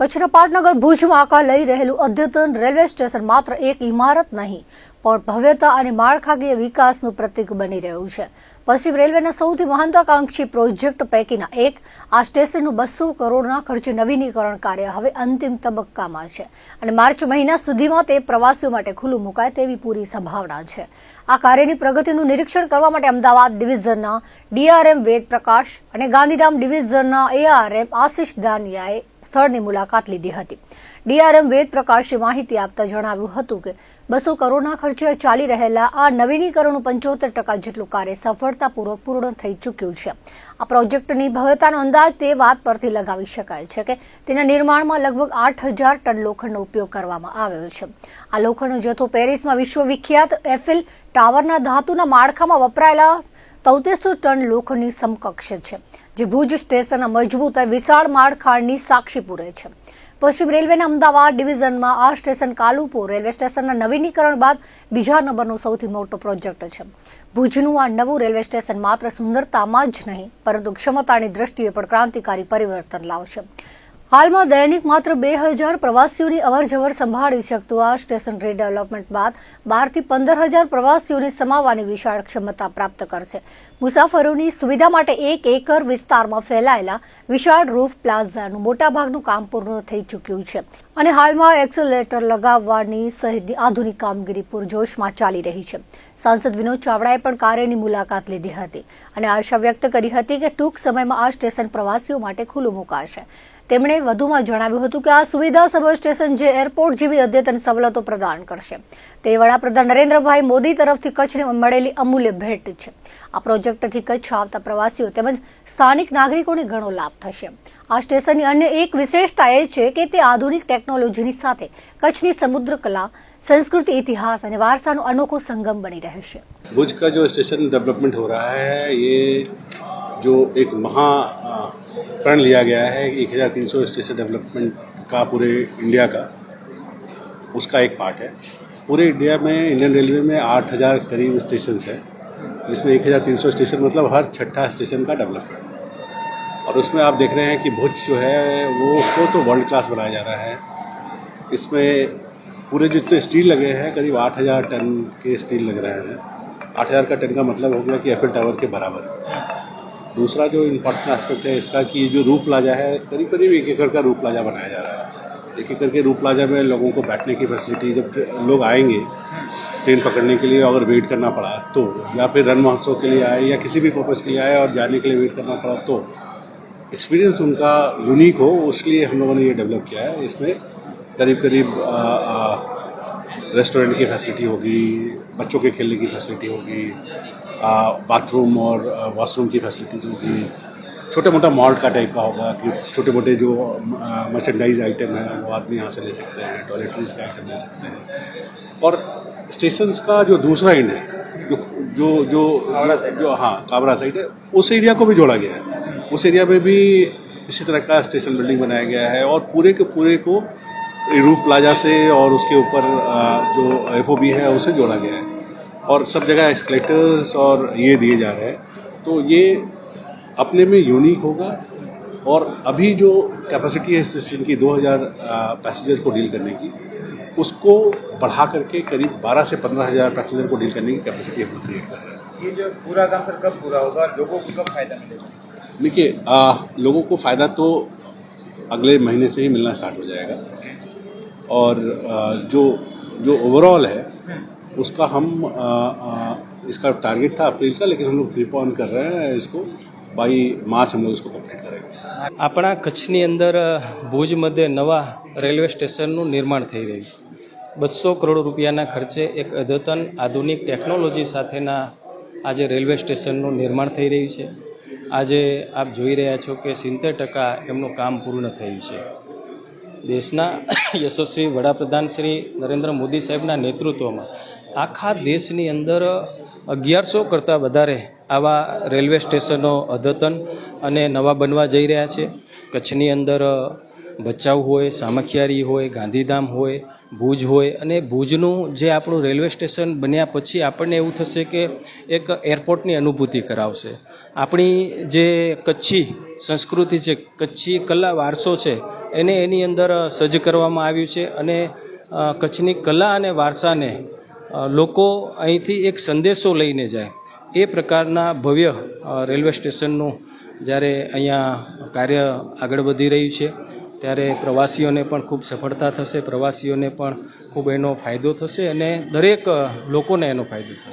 કચ્છના પાટનગર ભુજમાં આકાર લઈ રહેલું અદ્યતન રેલવે સ્ટેશન માત્ર એક ઇમારત નહીં, પણ ભવ્યતા અને માળખાકીય વિકાસનું પ્રતીક બની રહ્યું છે. પશ્ચિમ રેલવેના સૌથી મહત્વાકાંક્ષી પ્રોજેક્ટ પૈકીના એક, આ સ્ટેશનનું બસો કરોડના ખર્ચે નવીનીકરણ કાર્ય હવે અંતિમ તબક્કામાં છે અને માર્ચ મહિના સુધીમાં તે પ્રવાસીઓ માટે ખુલ્લું મુકાય તેવી પૂરી સંભાવના છે. આ કાર્યની પ્રગતિનું નિરીક્ષણ કરવા માટે અમદાવાદ ડિવિઝનના ડીઆરએમ વેદ પ્રકાશ અને ગાંધીધામ ડિવિઝનના એઆરએમ આશિષ દાનિયાએ સ્થળની મુલાકાત લીધી હતી. ડીઆરએમ વેદ પ્રકાશે માહિતી આપતા જણાવ્યું હતું કે, બસો કરોડના ખર્ચે ચાલી રહેલા આ નવીનીકરણનું પંચોતેર ટકા જેટલું કાર્ય સફળતાપૂર્વક પૂર્ણ થઈ ચૂક્યું છે. આ પ્રોજેક્ટની ભવ્યતાનો અંદાજ તે વાત પરથી લગાવી શકાય છે કે, તેના નિર્માણમાં લગભગ આઠ હજાર ટન લોખંડનો ઉપયોગ કરવામાં આવ્યો છે. આ લોખંડનો જથ્થો પેરિસમાં વિશ્વવિખ્યાત એફિલ ટાવરના ધાતુના માળખામાં વપરાયેલા તૌતેરસો ટન લોખંડની સમકક્ષ છે, જે ભુજ સ્ટેશન મજબૂત વિશાળ માળખાણની સાક્ષી પૂરે છે. પશ્ચિમ રેલવેના અમદાવાદ ડિવિઝનમાં આ સ્ટેશન કાલુપુર રેલવે સ્ટેશનના નવીનીકરણ બાદ બીજા નંબરનો સૌથી મોટો પ્રોજેક્ટ છે. ભુજનું આ નવું રેલવે સ્ટેશન માત્ર સુંદરતામાં જ નહીં, પરંતુ ક્ષમતાની દ્રષ્ટિએ પણ ક્રાંતિકારી પરિવર્તન લાવશે. હાલમાં દૈનિક માત્ર બે હજાર પ્રવાસીઓની અવરજવર સંભાળી શકતું. આ સ્ટેશન રીડેવલપમેન્ટ બાદ બારથી પંદર હજાર પ્રવાસીઓને સમાવવાની વિશાળ ક્ષમતા પ્રાપ્ત કરશે. મુસાફરોની સુવિધા માટે એક એકર વિસ્તારમાં ફેલાયેલા વિશાળ રૂફ પ્લાઝાનું મોટાભાગનું કામ પૂર્ણ થઈ ચૂક્યું છે. અને હાલમાં એક્સેલેટર લગાવવાની સહિતની આધુનિક કામગીરી પૂરજોશમાં ચાલી રહી છે. સાંસદ વિનોદ ચાવડાએ પણ કાર્યની મુલાકાત લીધી હતી અને આશા વ્યક્ત કરી હતી કે ટૂંક સમયમાં આ સ્ટેશન પ્રવાસીઓ માટે ખુલ્લું મુકાશે. તેમણે વધુમાં જણાવ્યું હતું કે આ સુવિધા સભર સ્ટેશન જે એરપોર્ટ જેવી અદ્યતન સવલતો પ્રદાન કરશે તે વડાપ્રધાન નરેન્દ્રભાઈ મોદી તરફથી કચ્છને મળેલી અમૂલ્ય ભેટ છે આ પ્રોજેક્ટથી કચ્છ આવતા પ્રવાસીઓ તેમજ સ્થાનિક નાગરિકોને ઘણો લાભ થશે આ સ્ટેશનની અન્ય એક વિશેષતા એ છે કે તે આધુનિક ટેકનોલોજીની સાથે કચ્છની સમુદ્ર કલા સંસ્કૃતિ ઇતિહાસ અને વારસાનો અનોખો સંગમ બની રહેશે भुज का जो स्टेशन डेवलपमेंट हो रहा है ये जो एक महा अ, प्रण लिया गया है एक हज़ार तीन सौ स्टेशन डेवलपमेंट का पूरे इंडिया का, उसका एक पार्ट है। पूरे इंडिया में, इंडियन रेलवे में आठ हज़ार करीब स्टेशन है, जिसमें एक हज़ार तीन सौ स्टेशन मतलब हर छठा स्टेशन का डेवलपमेंट। और उसमें आप देख रहे हैं कि भुज जो है, वो उसको तो वर्ल्ड क्लास बनाया जा रहा है। इसमें पूरे जितने स्टील लगे हैं, करीब आठ हज़ार टन के स्टील लग रहे हैं। आठ हज़ार का टन का मतलब हो गया कि एफिल टावर के बराबर। दूसरा जो इम्पोर्टेंट एस्पेक्ट है इसका कि जो रूप प्लाजा है करीब करीब एक एकड़ का रूप प्लाजा बनाया जा रहा है। एक एकड़ के रूप प्लाजा में लोगों को बैठने की फैसिलिटी जब लोग आएँगे ट्रेन पकड़ने के लिए अगर वेट करना पड़ा तो या फिर रन महोत्सव के लिए आए या किसी भी पर्पज़ के लिए आए और जाने के लिए वेट करना पड़ा तो एक्सपीरियंस उनका यूनिक हो उसलिए हम लोगों ने ये डेवलप किया है। इसमें करीब करीब रेस्टोरेंट की फैसिलिटी होगी, बच्चों के खेलने की फैसिलिटी होगी बाथरूम और वॉशरूम की फैसिलिटीज़ होगी छोटा मोटा मॉल का टाइप का होगा कि छोटे मोटे जो मर्चेंडाइज आइटम है वो आदमी यहाँ से ले सकते हैं टॉयलेटरीज का आइटम ले सकते हैं। और स्टेशन का जो दूसरा एंड है जो जो जो जो हाँ काबरा साइड है उस एरिया को भी जोड़ा गया है। उस एरिया में भी इसी तरह का स्टेशन बिल्डिंग बनाया गया है और पूरे के पूरे को रूप प्लाजा से और उसके ऊपर जो एफओबी है उसे जोड़ा गया है। और सब जगह एस्केलेटर्स और ये दिए जा रहे हैं। तो ये अपने में यूनिक होगा और अभी जो कैपेसिटी है स्टेशन की 2000 पैसेंजर को डील करने की उसको बढ़ा करके करीब 12 से 15 हज़ार पैसेंजर को डील करने की कैपेसिटी हम क्रिएट कर रहे हैं। ये जो पूरा काम सर कब पूरा होगा? लोगों को कब फ़ायदा मिलेगा? देखिए लोगों को फ़ायदा तो अगले महीने से ही मिलना स्टार्ट हो जाएगा। और आ, जो जो ओवरऑल है उसका हम आ, आ, इसका टारगेट था अप्रैल का लेकिन हम लोग क्रीप ऑन कर रहे हैं इसको बाई मार्च हम लोग इसको कंप्लीट करेंगे આપણા કચ્છની અંદર ભુજ મધ્યે નવા રેલવે સ્ટેશનનું નિર્માણ થઈ રહ્યું છે બસો કરોડ રૂપિયાના ખર્ચે એક અદ્યતન આધુનિક ટેકનોલોજી સાથેના આજે રેલવે સ્ટેશનનું નિર્માણ થઈ રહ્યું છે આજે આપ જોઈ રહ્યા છો કે સિત્તેર ટકા એમનું કામ પૂર્ણ થયું છે દેશના યશસ્વી વડાપ્રધાન શ્રી નરેન્દ્ર મોદી સાહેબના નેતૃત્વમાં આખા દેશની અંદર અગિયારસો કરતાં વધારે આવા રેલવે સ્ટેશનો અદ્યતન અને નવા બનવા જઈ રહ્યા છે. કચ્છની અંદર ભચાઉ હોય, સામખિયારી હોય, ગાંધીધામ હોય, ભુજ હોય અને ભુજનું જે આપણું રેલવે સ્ટેશન બન્યા પછી આપણને એવું થશે કે એક એરપોર્ટની અનુભૂતિ કરાવશે. આપણી જે કચ્છી સંસ્કૃતિ છે, કચ્છી કલા વારસો છે, એને એની અંદર સજ્જ કરવામાં આવ્યું છે અને કચ્છની કલા અને વારસાને લોકો અહીંથી એક સંદેશો લઈને જાય. એ પ્રકારના ભવ્ય રેલવે સ્ટેશનનું જ્યારે અહીંયા કાર્ય આગળ વધી રહ્યું છે, ત્યારે પ્રવાસીઓને પણ ખૂબ સફળતા થશે, પ્રવાસીઓને પણ ખૂબ એનો ફાયદો થશે અને દરેક લોકોને એનો ફાયદો થશે.